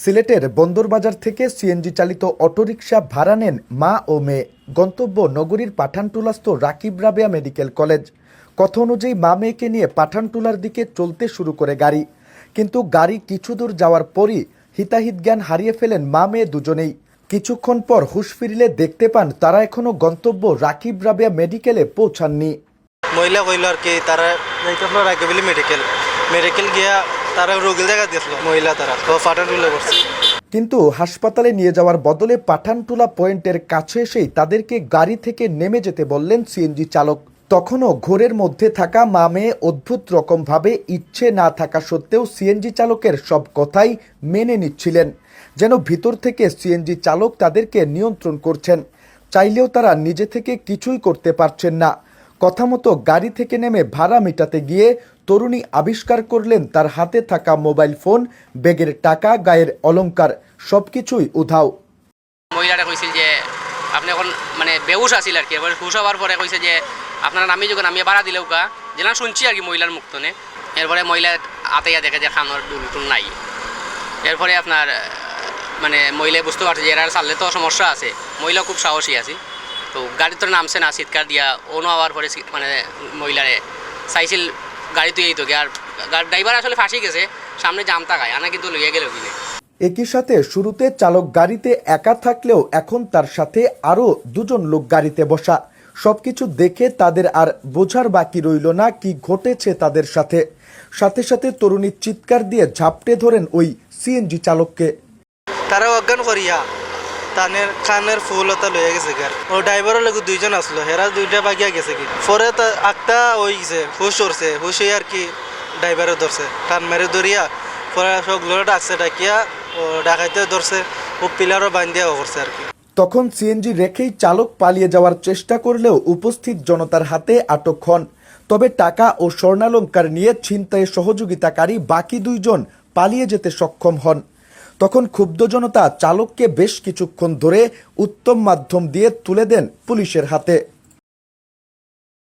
সিলেটের বন্দরবাজার থেকে সিএনজি চালিত অটোরিকশা ভাড়া নেন মা ও মেয়ে। গন্তব্য নগরীর পাঠানটুলাস্থ রাকিব রাবেয়া মেডিকেল কলেজ। কথা অনুযায়ী মা মেয়েকে নিয়ে পাঠানটুলার দিকে চলতে শুরু করে গাড়ি। কিন্তু গাড়ি কিছু দূর যাওয়ার পরই হিতাহিত জ্ঞান হারিয়ে ফেলেন মা মেয়ে দুজনেই। কিছুক্ষণ পর হুশ ফিরিলে দেখতে পান তারা এখনও গন্তব্য রাকিব রাবেয়া মেডিকেলে পৌঁছাননি। মহিলা কইল আর কি তারা রাকিবলি মেডিকেল মেডিকেল গিয়া তারা রোগীর জায়গা দিয়েছিল মহিলা তারা। তো করছে কিন্তু হাসপাতালে নিয়ে যাওয়ার বদলে পাঠানটুলা পয়েন্টের কাছে এসেই তাদেরকে গাড়ি থেকে নেমে যেতে বললেন সিএনজি চালক। তখনও ঘোরের মধ্যে থাকা মা মেয়ে অদ্ভুত রকমভাবে ইচ্ছে না থাকা সত্ত্বেও সিএনজি চালকের সব কথাই মেনে নিচ্ছিলেন, যেন ভিতর থেকে সিএনজি চালক তাদেরকে নিয়ন্ত্রণ করছেন। চাইলেও তারা নিজে থেকে কিছুই করতে পারছেন না। কথা মতো গাড়ি থেকে নেমে ভাড়া মেটাতে গিয়ে তরুণী আবিষ্কার করলেন তার হাতে থাকা মোবাইল ফোন ব্যাগের টাকা, গায়ের অলংকার, সবকিছুই উধাও। মহিলাটা কইছিল যে, আপনি এখন মানে বেউস আছিল আর কি এবার হুশ হওয়ার পরে কইছে যে, আপনার নামি যখন আমি বাড়া দিলেও কা যেন শুনছি আর কি মহিলার মুক্তনে এরপরে মহিলা আতাইয়া দেখে যে, খানোর দুলটুল নাই। এরপরে আপনার মানে মহিলা বুঝতে পারছে যে, এরা চাললে তো সমস্যা আছে। মহিলা খুব সাহসী আছে তো গাড়ি তো নামছে না চিৎকার দিয়া। অনু হওয়ার পরে মানে মহিলারে চাইছিল গাড়ি তুই এই তো আর ড্রাইভার আসলে ফাঁসি গেছে সামনে জাম তাকায় আনা কিন্তু লইয়া গেল কিনে। একই সাথে শুরুতে চালক গাড়িতে একা থাকলেও এখন তার সাথে আরও দুজন লোক গাড়িতে বসা। সবকিছু দেখে তাদের আর বোঝার বাকি রইল না কি ঘটেছে তাদের সাথে। সাথে সাথে তরুণী চিৎকার দিয়ে ঝাপটে ধরেন ওই সিএনজি চালককে। তারা অজ্ঞান করিয়া তানের কানের ফুল ওটা লইয়া গেছে গার ও ড্রাইভারের লোক দুইজন আসলো হেরা দুইটা বাগিয়া গেছে কি পরে তা একটা ওই গেছে হুশ উঠছে হুশ আর কি ড্রাইভারে ধরছে কান মেরে ধরিয়া পরে সবগুলো ডাকছে ডাকিয়া ও ডাকাইতে ধরছে ও পিলারও বান্ধিয়া করছে আর কি। তখন সিএনজি রেখেই চালক পালিয়ে যাওয়ার চেষ্টা করলেও উপস্থিত জনতার হাতে আটক হন। তবে টাকা ও স্বর্ণালঙ্কার নিয়ে ছিনতাইয়ে সহযোগিতাকারী বাকি দুইজন পালিয়ে যেতে সক্ষম হন। তখন ক্ষুব্ধ জনতা চালককে বেশ কিছুক্ষণ ধরে উত্তম মাধ্যম দিয়ে তুলে দেন পুলিশের হাতে।